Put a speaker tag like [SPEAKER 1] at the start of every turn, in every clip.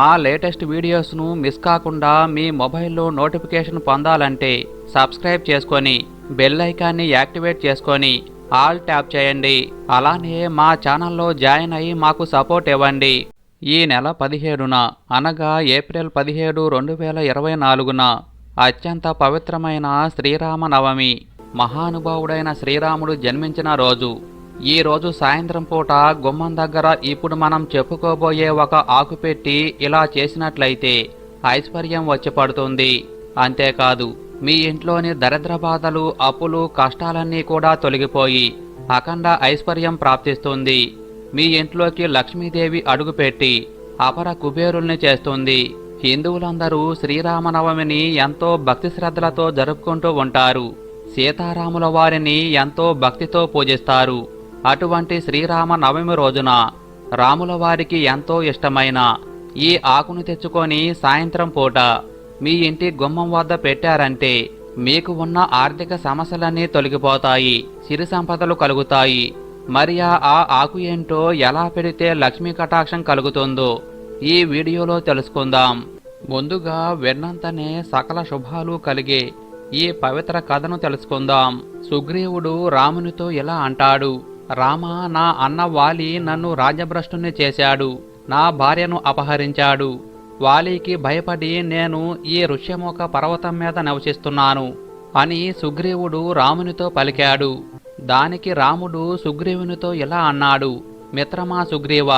[SPEAKER 1] మా latest వీడియోస్ను miss కాకుండా మీ మొబైల్లో నోటిఫికేషన్ పొందాలంటే సబ్స్క్రైబ్ చేసుకొని బెల్ ఐకాన్ని యాక్టివేట్ చేసుకొని ఆల్ ట్యాప్ చేయండి. అలానే మా ఛానల్లో జాయిన్ అయ్యి మాకు సపోర్ట్ ఇవ్వండి. ఈ నెల పదిహేడున అనగా ఏప్రిల్ పదిహేడు రెండు వేల ఇరవై నాలుగున అత్యంత పవిత్రమైన శ్రీరామనవమి మహానుభావుడైన శ్రీరాముడు జన్మించిన రోజు. ఈ రోజు సాయంత్రం పూట గుమ్మం దగ్గర ఇప్పుడు మనం చెప్పుకోబోయే ఒక ఆకు పెట్టి ఇలా చేసినట్లయితే ఐశ్వర్యం వచ్చి పడుతుంది. అంతేకాదు మీ ఇంట్లోని దరిద్ర బాధలు అప్పులు కష్టాలన్నీ కూడా తొలగిపోయి అఖండ ఐశ్వర్యం ప్రాప్తిస్తుంది. మీ ఇంట్లోకి లక్ష్మీదేవి అడుగుపెట్టి అపర కుబేరుల్ని చేస్తుంది. హిందువులందరూ శ్రీరామనవమిని ఎంతో భక్తి శ్రద్ధలతో జరుపుకుంటూ ఉంటారు. సీతారాముల వారిని ఎంతో భక్తితో పూజిస్తారు. అటువంటి శ్రీరామ నవమి రోజున రాముల వారికి ఎంతో ఇష్టమైన ఈ ఆకును తెచ్చుకొని సాయంత్రం పూట మీ ఇంటి గుమ్మం వద్ద పెట్టారంటే మీకు ఉన్న ఆర్థిక సమస్యలన్నీ తొలగిపోతాయి సిరి సంపదలు కలుగుతాయి. మరి ఆ ఆకు ఏంటో ఎలా పెడితే లక్ష్మీ కటాక్షం కలుగుతుందో ఈ వీడియోలో తెలుసుకుందాం. ముందుగా విన్నంతనే సకల శుభాలు కలిగే ఈ పవిత్ర కథను తెలుసుకుందాం. సుగ్రీవుడు రామునితో ఇలా అంటాడు రామా నా అన్న వాలి నన్ను రాజ్యభ్రష్టుని చేశాడు. నా భార్యను అపహరించాడు. వాలీకి భయపడి నేను ఈ ఋష్యముఖ పర్వతం మీద నివసిస్తున్నాను అని సుగ్రీవుడు రామునితో పలికాడు. దానికి రాముడు సుగ్రీవునితో ఇలా అన్నాడు మిత్రమా సుగ్రీవ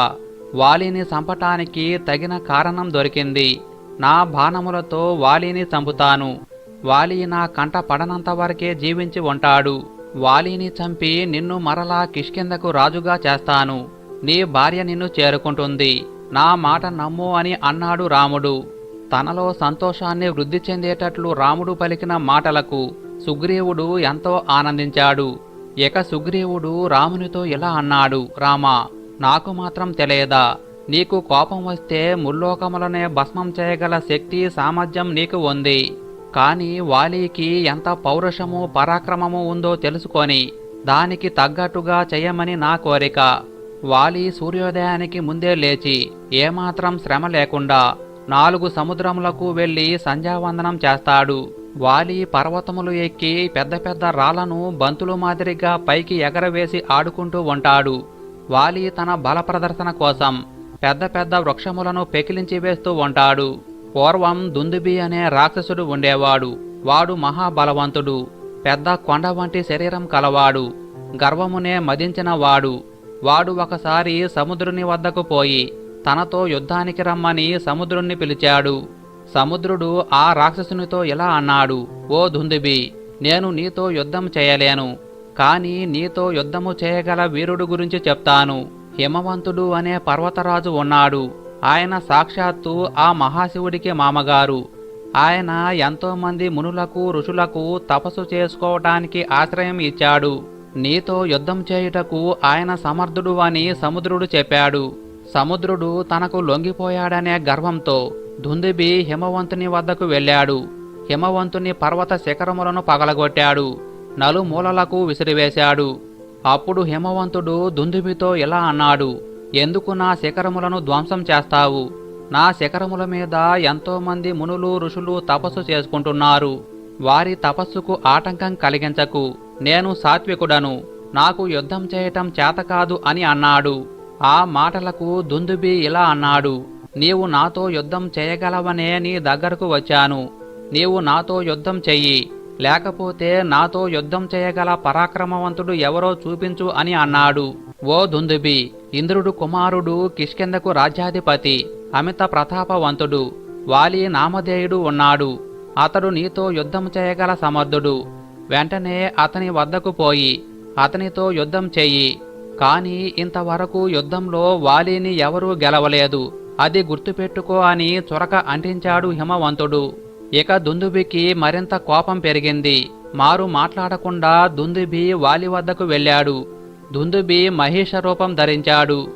[SPEAKER 1] వాలిని చంపటానికి తగిన కారణం దొరికింది. నా బాణములతో వాలిని చంపుతాను. వాలి నా కంట పడనంత వరకే జీవించి ఉంటాడు. వాలిని చంపి నిన్ను మరలా కిష్కిందకు రాజుగా చేస్తాను. నీ భార్య నిన్ను చేరుకుంటుంది. నా మాట నమ్ము అని అన్నాడు రాముడు. తనలో సంతోషాన్ని వృద్ధి చెందేటట్లు రాముడు పలికిన మాటలకు సుగ్రీవుడు ఎంతో ఆనందించాడు. ఇక సుగ్రీవుడు రామునితో ఇలా అన్నాడు రామా నాకు మాత్రం తెలియదా? నీకు కోపం వస్తే ముల్లోకములనే భస్మం చేయగల శక్తి సామర్థ్యం నీకు ఉంది. కానీ వాలీకి ఎంత పౌరుషము పరాక్రమము ఉందో తెలుసుకొని దానికి తగ్గట్టుగా చేయమని నా కోరిక. వాలి సూర్యోదయానికి ముందే లేచి ఏమాత్రం శ్రమ లేకుండా నాలుగు సముద్రములకు వెళ్ళి సంధ్యావందనం చేస్తాడు. వాలి పర్వతములు ఎక్కి పెద్ద పెద్ద రాళ్ళను బంతులు మాదిరిగా పైకి ఎగరవేసి ఆడుకుంటూ ఉంటాడు. వాలి తన బల ప్రదర్శన కోసం పెద్ద పెద్ద వృక్షములను పెకిలించి వేస్తూ ఉంటాడు. పూర్వం దుందుబి అనే రాక్షసుడు ఉండేవాడు. వాడు మహాబలవంతుడు. పెద్ద కొండ వంటి శరీరం కలవాడు. గర్వమునే మదించిన వాడు. వాడు ఒకసారి సముద్రుని వద్దకు పోయి తనతో యుద్ధానికి రమ్మని సముద్రుణ్ణి పిలిచాడు. సముద్రుడు ఆ రాక్షసునితో ఇలా అన్నాడు ఓ దుందుబి నేను నీతో యుద్ధం చేయలేను. కాని నీతో యుద్ధము చేయగల వీరుడు గురించి చెప్తాను. హిమవంతుడు అనే పర్వతరాజు ఉన్నాడు. ఆయన సాక్షాత్తు ఆ మహాశివుడికి మామగారు. ఆయన ఎంతోమంది మునులకు ఋషులకు తపస్సు చేసుకోవటానికి ఆశ్రయం ఇచ్చాడు. నీతో యుద్ధం చేయుటకు ఆయన సమర్థుడు అని సముద్రుడు చెప్పాడు. సముద్రుడు తనకు లొంగిపోయాడనే గర్వంతో దుందుబి హిమవంతుని వద్దకు వెళ్ళాడు. హిమవంతుని పర్వత శిఖరములను పగలగొట్టాడు. నలుమూలలకు విసిరివేశాడు. అప్పుడు హిమవంతుడు దుందుబితో ఇలా అన్నాడు. ఎందుకు నా శిఖరములను ధ్వంసం చేస్తావు? నా శిఖరముల మీద ఎంతోమంది మునులు ఋషులు తపస్సు చేసుకుంటున్నారు. వారి తపస్సుకు ఆటంకం కలిగించకు. నేను సాత్వికుడను. నాకు యుద్ధం చేయటం చేతకాదు అని అన్నాడు. ఆ మాటలకు దుందుబి ఇలా అన్నాడు. నీవు నాతో యుద్ధం చేయగలవనే నీ దగ్గరకు వచ్చాను. నీవు నాతో యుద్ధం చెయ్యి. లేకపోతే నాతో యుద్ధం చేయగల పరాక్రమవంతుడు ఎవరో చూపించు అని అన్నాడు. ఓ దుందుబి ఇంద్రుడు కుమారుడు కిష్కిందకు రాజ్యాధిపతి అమిత ప్రతాపవంతుడు వాలి నామధేయుడు ఉన్నాడు. అతడు నీతో యుద్ధం చేయగల సమర్థుడు. వెంటనే అతని వద్దకు పోయి అతనితో యుద్ధం చెయ్యి. కాని ఇంతవరకు యుద్ధంలో వాలిని ఎవరూ గెలవలేదు. అది గుర్తుపెట్టుకో అని చొరక అంటించాడు హిమవంతుడు. ఇక దుందుబికి మరింత కోపం పెరిగింది. మారు మాట్లాడకుండా దుందుబి వాలి వద్దకు వెళ్ళాడు. దుందుబి మహేష రూపం ధరించాడు.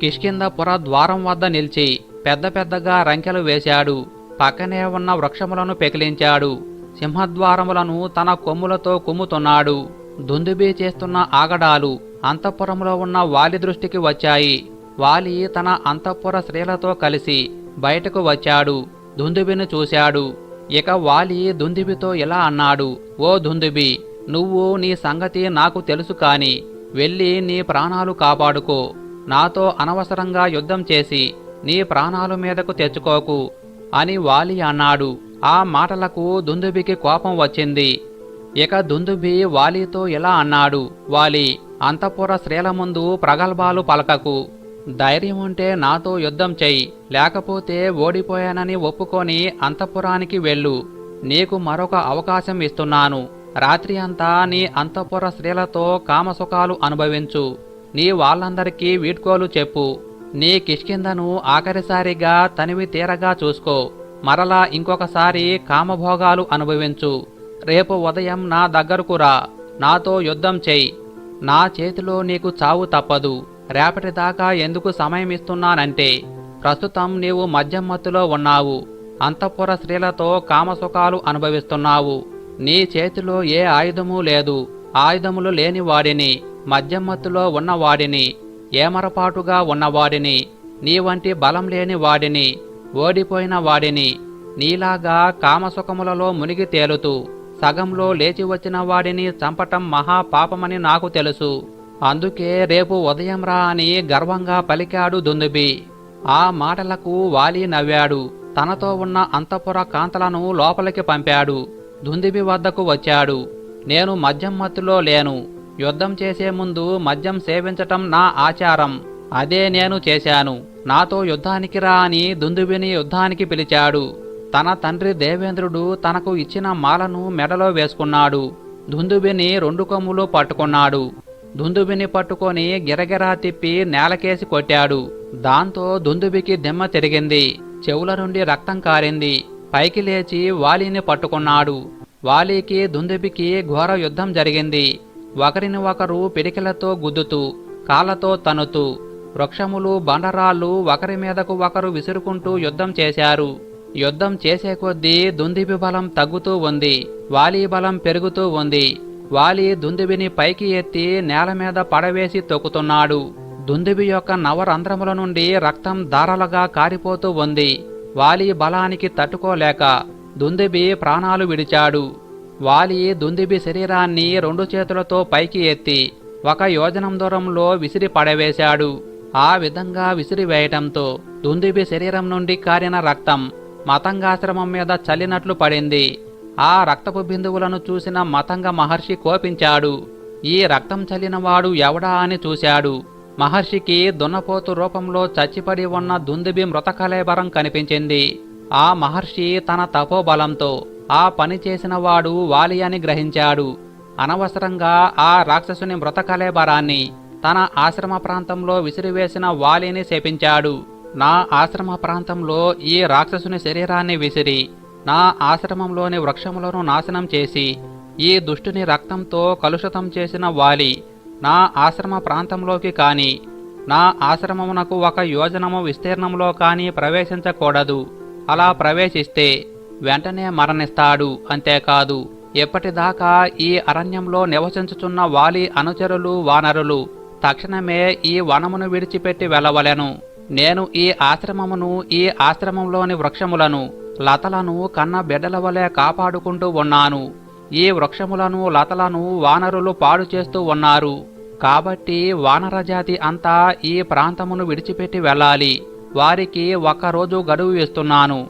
[SPEAKER 1] కిష్కిందపుర ద్వారం వద్ద నిలిచి పెద్ద పెద్దగా రంకెలు వేశాడు. పక్కనే ఉన్న వృక్షములను పెకిలించాడు. సింహద్వారములను తన కొమ్ములతో కుమ్ముతున్నాడు. దుందుబి చేస్తున్న ఆగడాలు అంతఃపురంలో ఉన్న వాలి దృష్టికి వచ్చాయి. వాలి తన అంతఃపుర స్త్రీలతో కలిసి బయటకు వచ్చాడు. దుందుబిని చూశాడు. ఇక వాలి దుందుబితో ఇలా అన్నాడు ఓ దుందుబి నువ్వు నీ సంగతి నాకు తెలుసు కాని వెళ్ళి నీ ప్రాణాలు కాపాడుకో. నాతో అనవసరంగా యుద్ధం చేసి నీ ప్రాణాలు మీదకు తెచ్చుకోకు అని వాలి అన్నాడు. ఆ మాటలకు దుందుబికి కోపం వచ్చింది. ఇక దుందుబి వాలీతో ఇలా అన్నాడు. వాలి అంతఃపుర స్త్రీల ముందు ప్రగల్భాలు పలకకు. ధైర్యం ఉంటే నాతో యుద్ధం చెయ్యి లేకపోతే ఓడిపోయానని ఒప్పుకొని అంతఃపురానికి వెళ్ళు. నీకు మరొక అవకాశం ఇస్తున్నాను. రాత్రి అంతా నీ అంతఃపుర స్త్రీలతో కామసుఖాలు అనుభవించు. నీ వాళ్ళందరికీ వీడ్కోలు చెప్పు. నీ కిష్కిందను ఆఖరిసారిగా తనివి తీరగా చూసుకో. మరలా ఇంకొకసారి కామభోగాలు అనుభవించు. రేపు ఉదయం నా దగ్గరకు రా. నాతో యుద్ధం చెయ్యి నా చేతిలో నీకు చావు తప్పదు. రేపటిదాకా ఎందుకు సమయం ఇస్తున్నానంటే. ప్రస్తుతం నీవు మద్యం మత్తులో ఉన్నావు. అంతఃపుర స్త్రీలతో కామసుఖాలు అనుభవిస్తున్నావు. నీ చేతిలో ఏ ఆయుధము లేదు. ఆయుధములు లేని వాడిని మత్తులో ఉన్నవాడిని ఏమరపాటుగా ఉన్నవాడిని నీ వంటి బలం లేని వాడిని ఓడిపోయిన వాడిని నీలాగా కామసుఖములలో మునిగి తేలుతూ సగంలో లేచి వచ్చిన వాడిని చంపటం మహాపాపమని నాకు తెలుసు. అందుకే రేపు ఉదయం రా అని గర్వంగా పలికాడు దుందుబి. ఆ మాటలకు వాలి నవ్వాడు. తనతో ఉన్న అంతఃపుర కాంతలను లోపలికి పంపాడు. దుందిబి వద్దకు వచ్చాడు. నేను మద్యం మత్తులో లేను. యుద్ధం చేసే ముందు మద్యం సేవించటం నా ఆచారం. అదే నేను చేశాను. నాతో యుద్ధానికి రా అని దుందుబిని యుద్ధానికి పిలిచాడు. తన తండ్రి దేవేంద్రుడు తనకు ఇచ్చిన మాలను మెడలో వేసుకున్నాడు. దుందుబిని రెండు కొమ్ములు పట్టుకున్నాడు. దుందుబిని పట్టుకొని గిరగిరా తిప్పి నేలకేసి కొట్టాడు. దాంతో దుందుబికి దిమ్మ తిరిగింది. చెవుల నుండి రక్తం కారింది. పైకి లేచి వాలీని పట్టుకున్నాడు. వాలీకి దుందుబికి ఘోర యుద్ధం జరిగింది. ఒకరిని ఒకరు పిడికిలతో గుద్దుతూ కాళ్ళతో తనుతూ వృక్షములు బండరాళ్ళు ఒకరి మీదకు ఒకరు విసురుకుంటూ యుద్ధం చేశారు. యుద్ధం చేసే కొద్దీ దుందిబి బలం తగ్గుతూ ఉంది వాలి బలం పెరుగుతూ ఉంది. వాలి దుందిబిని పైకి ఎత్తి నేల మీద పడవేసి తొక్కుతున్నాడు. దుందిబి యొక్క నవరంధ్రముల నుండి రక్తం ధారలుగా కారిపోతూ ఉంది. వాలి బలానికి తట్టుకోలేక దుందిబి ప్రాణాలు విడిచాడు. వాలి దుందిబి శరీరాన్ని రెండు చేతులతో పైకి ఎత్తి ఒక యోజనం దూరంలో విసిరి పడవేశాడు. ఆ విధంగా విసిరివేయటంతో దుందిబి శరీరం నుండి కారిన రక్తం మతంగాశ్రమం మీద చల్లినట్లు పడింది. ఆ రక్తపు బిందువులను చూసిన మతంగ మహర్షి కోపించాడు. ఈ రక్తం చల్లినవాడు ఎవడా అని చూశాడు. మహర్షికి దున్నపోతు రూపంలో చచ్చిపడి ఉన్న దుందిబి మృతకలేబరం కనిపించింది. ఆ మహర్షి తన తపోబలంతో ఆ పని చేసిన వాడు వాలి అని గ్రహించాడు. అనవసరంగా ఆ రాక్షసుని మృతకలేబరాన్ని తన ఆశ్రమ ప్రాంతంలో విసిరివేసిన వాలిని శపించాడు. నా ఆశ్రమ ప్రాంతంలో ఈ రాక్షసుని శరీరాన్ని విసిరి నా ఆశ్రమంలోని వృక్షములను నాశనం చేసి ఈ దుష్టుని రక్తంతో కలుషితం చేసిన వాలి నా ఆశ్రమ ప్రాంతంలోకి కానీ నా ఆశ్రమమునకు ఒక యోజనము విస్తీర్ణంలో కానీ ప్రవేశించకూడదు. అలా ప్రవేశిస్తే వెంటనే మరణిస్తాడు అంతేకాదు. ఎప్పటిదాకా ఈ అరణ్యంలో నివసించుచున్న వాలి అనుచరులు వానరులు తక్షణమే ఈ వనమును విడిచిపెట్టి వెళ్ళవలెను. నేను ఈ ఆశ్రమమును ఈ ఆశ్రమంలోని వృక్షములను లతలను కన్న బిడ్డల వలె కాపాడుకుంటూ ఉన్నాను. ఈ వృక్షములను లతలను వానరులు పాడు చేస్తూ ఉన్నారు. కాబట్టి వానరజాతి అంతా ఈ ప్రాంతమును విడిచిపెట్టి వెళ్ళాలి. వారికి ఒక్కరోజు గడువు ఇస్తున్నాను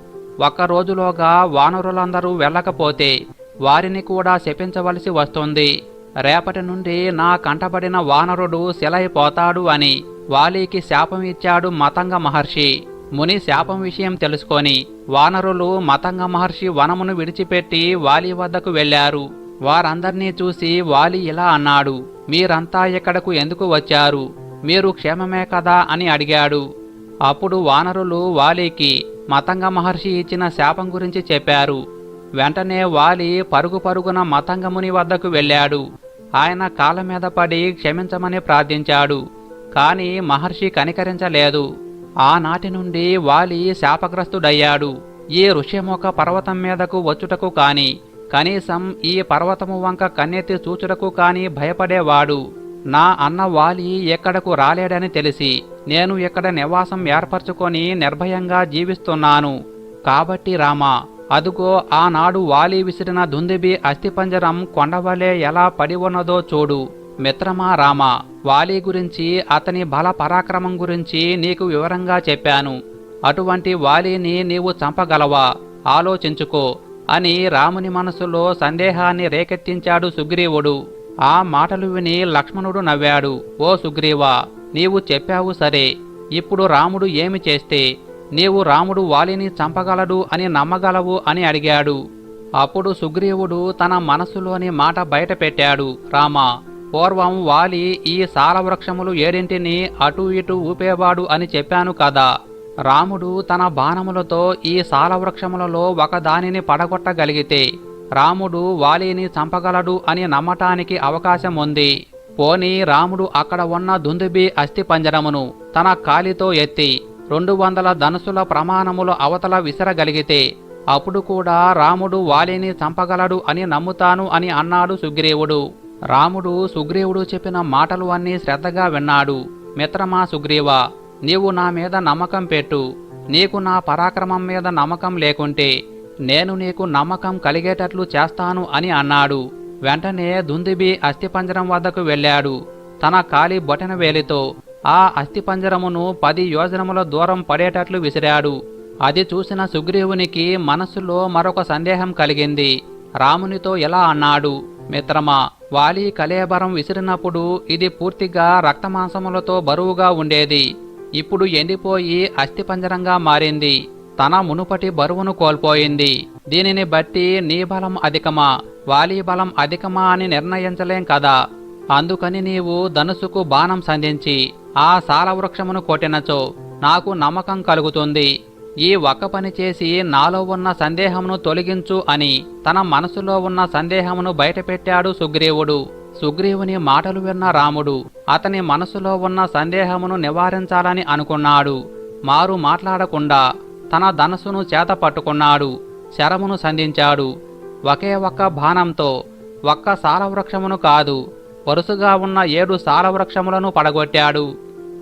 [SPEAKER 1] ఒక్క రోజులోగా వానరులందరూ వెళ్ళకపోతే వారిని కూడా శపించవలసి వస్తుంది. రేపటి నుండి నా కంటబడిన వానరుడు శిలైపోతాడు అని వాలీకి శాపం ఇచ్చాడు మతంగ మహర్షి. ముని శాపం విషయం తెలుసుకొని వానరులు మతంగ మహర్షి వనమును విడిచిపెట్టి వాలి వద్దకు వెళ్ళారు వారందర్నీ చూసి వాలి ఇలా అన్నాడు మీరంతా ఇక్కడకు ఎందుకు వచ్చారు? మీరు క్షేమమే కదా? అని అడిగాడు. అప్పుడు వానరులు వాలీకి మతంగ మహర్షి ఇచ్చిన శాపం గురించి చెప్పారు. వెంటనే వాలి పరుగు పరుగున మతంగముని వద్దకు వెళ్ళాడు. ఆయన కాళ్ళ మీద పడి క్షమించమని ప్రార్థించాడు కాని మహర్షి కనికరించలేదు. ఆనాటి నుండి వాలి శాపగ్రస్తుడయ్యాడు. ఈ ఋష్యముఖ పర్వతం మీదకు వచ్చుటకు కాని కనీసం ఈ పర్వతము వంక కన్నెత్తి చూచుటకు కాని భయపడేవాడు. నా అన్న వాలి ఎక్కడకు రాలేడని తెలిసి నేను ఇక్కడ నివాసం ఏర్పరచుకొని నిర్భయంగా జీవిస్తున్నాను. కాబట్టి రామా అదుగో ఆనాడు వాలి విసిరిన దుందిబి అస్థిపంజరం కొండవలే ఎలా పడి ఉన్నదో చూడు. మిత్రమా రామ వాలి గురించి అతని బల పరాక్రమం గురించి నీకు వివరంగా చెప్పాను. అటువంటి వాలిని నీవు చంపగలవా? ఆలోచించుకో. అని రాముని మనసులో సందేహాన్ని రేకెత్తించాడు సుగ్రీవుడు. ఆ మాటలు విని లక్ష్మణుడు నవ్వాడు ఓ సుగ్రీవా నీవు చెప్పావు సరే. ఇప్పుడు రాముడు ఏమి చేస్తే? నీవు రాముడు వాలిని చంపగలడు అని నమ్మగలవు అని అడిగాడు. అప్పుడు సుగ్రీవుడు తన మనసులోని మాట బయటపెట్టాడు రామా పూర్వం వాలి ఈ సాలవృక్షములు ఏడింటిని అటూ ఇటూ ఊపేవాడు అని చెప్పాను కదా. రాముడు తన బాణములతో ఈ సాలవృక్షములలో ఒకదానిని పడగొట్టగలిగితే రాముడు వాలిని చంపగలడు అని నమ్మటానికి అవకాశం ఉంది పోనీ రాముడు అక్కడ ఉన్న దుందుబి అస్థిపంజరమును తన కాలితో ఎత్తి రెండు వందల ధనుసుల ప్రమాణములు అవతల విసరగలిగితే అప్పుడు కూడా రాముడు వాలిని చంపగలడు అని నమ్ముతాను అని అన్నాడు సుగ్రీవుడు. రాముడు సుగ్రీవుడు చెప్పిన మాటలు అన్నీ శ్రద్ధగా విన్నాడు. మిత్రమా సుగ్రీవా నీవు నా మీద నమ్మకం పెట్టు. నీకు నా పరాక్రమం మీద నమ్మకం లేకుంటే నేను నీకు నమ్మకం కలిగేటట్లు చేస్తాను అని అన్నాడు. వెంటనే దుందిబి అస్థిపంజరం వద్దకు వెళ్ళాడు. తన కాలి బొటన వేలితో ఆ అస్థిపంజరమును పది యోజనముల దూరం పడేటట్లు విసిరాడు. అది చూసిన సుగ్రీవునికి మనస్సులో మరొక సందేహం కలిగింది. రామునితో ఎలా అన్నాడు మిత్రమా వాలి కలేబరం విసిరినప్పుడు ఇది పూర్తిగా రక్తమాంసములతో బరువుగా ఉండేది. ఇప్పుడు ఎండిపోయి అస్థిపంజరంగా మారింది. తన మునుపటి బరువును కోల్పోయింది. దీనిని బట్టి నీ బలం అధికమా? వాలి బలం అధికమా అని నిర్ణయించలేం కదా? అందుకని నీవు ధనుసుకు బాణం సంధించి ఆ సాలవృక్షమును కొట్టినచో నాకు నమ్మకం కలుగుతుంది. ఈ ఒక్క పని చేసి నాలో ఉన్న సందేహమును తొలగించు అని తన మనసులో ఉన్న సందేహమును బయటపెట్టాడు సుగ్రీవుడు. సుగ్రీవుని మాటలు విన్న రాముడు అతని మనసులో ఉన్న సందేహమును నివారించాలని అనుకున్నాడు. మారు మాట్లాడకుండా తన ధనస్సును చేత పట్టుకున్నాడు. శరమును సంధించాడు. ఒకే ఒక్క బాణంతో ఒక్క సాలవృక్షమును కాదు వరుసగా ఉన్న ఏడు సాలవృక్షములను పడగొట్టాడు.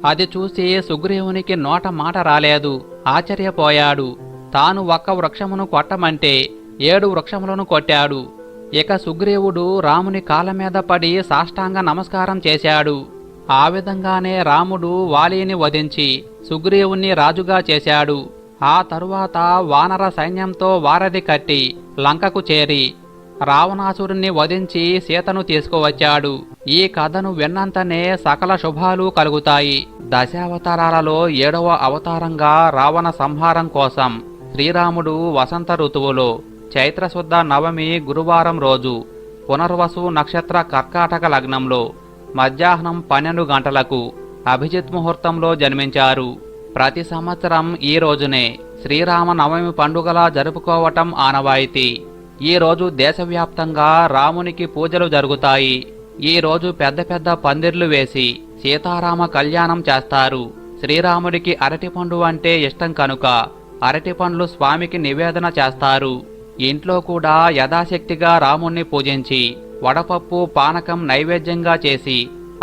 [SPEAKER 1] అది చూసి సుగ్రీవునికి నోట మాట రాలేదు. ఆశ్చర్యపోయాడు. తాను ఒక్క వృక్షమును కొట్టమంటే ఏడు వృక్షములను కొట్టాడు. ఇక సుగ్రీవుడు రాముని కాళ్ళ మీద పడి సాష్టాంగ నమస్కారం చేశాడు. ఆ విధంగానే రాముడు వాలిని వధించి సుగ్రీవుణ్ణి రాజుగా చేశాడు. ఆ తరువాత వానర సైన్యంతో వారధి కట్టి లంకకు చేరి రావణాసురుణ్ణి వధించి సీతను తీసుకువచ్చాడు. ఈ కథను విన్నంతనే సకల శుభాలు కలుగుతాయి. దశావతారాలలో ఏడవ అవతారంగా రావణ సంహారం కోసం శ్రీరాముడు వసంత ఋతువులో చైత్రశుద్ధ నవమి గురువారం రోజు పునర్వసు నక్షత్ర కర్కాటక లగ్నంలో మధ్యాహ్నం పన్నెండు గంటలకు అభిజిత్ ముహూర్తంలో జన్మించారు. ప్రతి సంవత్సరం ఈ రోజునే శ్రీరామ నవమి పండుగలా జరుపుకోవటం ఆనవాయితీ. ఈ రోజు దేశవ్యాప్తంగా రామునికి పూజలు జరుగుతాయి. ఈ రోజు పెద్ద పెద్ద పందిర్లు వేసి సీతారామ కళ్యాణం చేస్తారు. శ్రీరాముడికి అరటిపండు అంటే ఇష్టం కనుక అరటిపండ్లు స్వామికి నివేదన చేస్తారు. ఇంట్లో కూడా యథాశక్తిగా రాముణ్ణి పూజించి వడపప్పు పానకం నైవేద్యంగా చేసి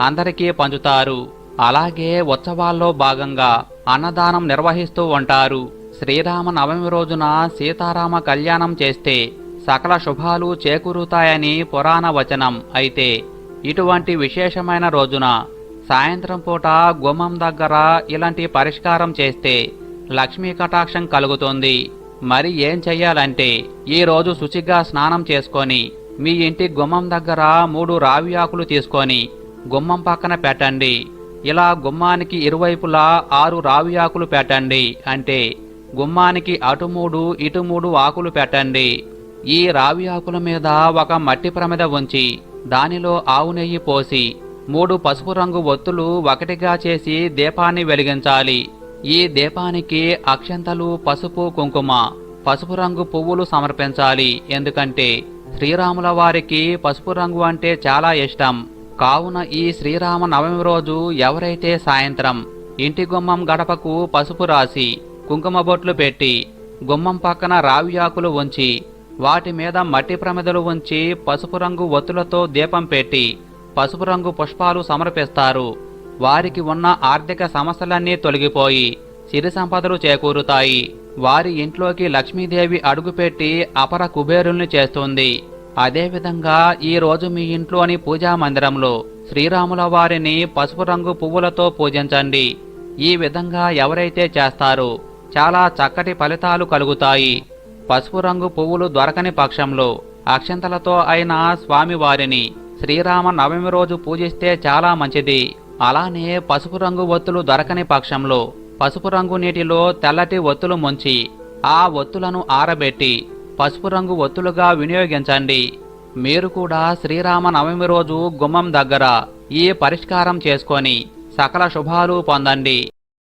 [SPEAKER 1] అందరికీ పంచుతారు. అలాగే ఉత్సవాల్లో భాగంగా అన్నదానం నిర్వహిస్తూ ఉంటారు. శ్రీరామ నవమి రోజున సీతారామ కళ్యాణం చేస్తే సకల శుభాలు చేకూరుతాయని పురాణ వచనం. అయితే ఇటువంటి విశేషమైన రోజున సాయంత్రం పూట గుమ్మం దగ్గర ఇలాంటి పరిష్కారం చేస్తే లక్ష్మీ కటాక్షం కలుగుతుంది. మరి ఏం చెయ్యాలంటే ఈరోజు శుచిగా స్నానం చేసుకొని మీ ఇంటి గుమ్మం దగ్గర మూడు రావి ఆకులు తీసుకొని గుమ్మం పక్కన పెట్టండి. ఇలా గుమ్మానికి ఇరువైపులా ఆరు రావి ఆకులు పెట్టండి అంటే గుమ్మానికి అటు మూడు ఇటు మూడు ఆకులు పెట్టండి. ఈ రావి ఆకుల మీద ఒక మట్టి ప్రమిద ఉంచి దానిలో ఆవు నెయ్యి పోసి మూడు పసుపు రంగు ఒత్తులు ఒకటిగా చేసి దీపాన్ని వెలిగించాలి. ఈ దీపానికి అక్షంతలు పసుపు కుంకుమ పసుపు రంగు పువ్వులు సమర్పించాలి. ఎందుకంటే శ్రీరాముల వారికి పసుపు రంగు అంటే చాలా ఇష్టం. కావున ఈ శ్రీరామ నవమి రోజు ఎవరైతే సాయంత్రం ఇంటి గుమ్మం గడపకు పసుపు రాసి కుంకుమ బొట్లు పెట్టి గుమ్మం పక్కన రావి ఆకులు ఉంచి వాటి మీద మట్టి ప్రమిదలు ఉంచి పసుపు రంగు ఒత్తులతో దీపం పెట్టి పసుపు రంగు పుష్పాలు సమర్పిస్తారు. వారికి ఉన్న ఆర్థిక సమస్యలన్నీ తొలగిపోయి సిరి సంపదలు చేకూరుతాయి. వారి ఇంట్లోకి లక్ష్మీదేవి అడుగుపెట్టి అపర కుబేరుల్ని చేస్తుంది. అదేవిధంగా ఈ రోజు మీ ఇంట్లోని పూజా మందిరంలో శ్రీరాముల వారిని పసుపు రంగు పువ్వులతో పూజించండి. ఈ విధంగా ఎవరైతే చేస్తారో చాలా చక్కటి ఫలితాలు కలుగుతాయి. పసుపు రంగు పువ్వులు దొరకని పక్షంలో అక్షంతలతో అయిన స్వామివారిని శ్రీరామ నవమి రోజు పూజిస్తే చాలా మంచిది. అలానే పసుపు రంగు ఒత్తులు దొరకని పక్షంలో పసుపు రంగు నీటిలో తెల్లటి ఒత్తులు ముంచి ఆ ఒత్తులను ఆరబెట్టి పసుపు రంగు ఒత్తులుగా వినియోగించండి. మీరు కూడా శ్రీరామ నవమి రోజు గుమ్మం దగ్గర ఈ పరిష్కారం చేసుకొని సకల శుభాలు పొందండి.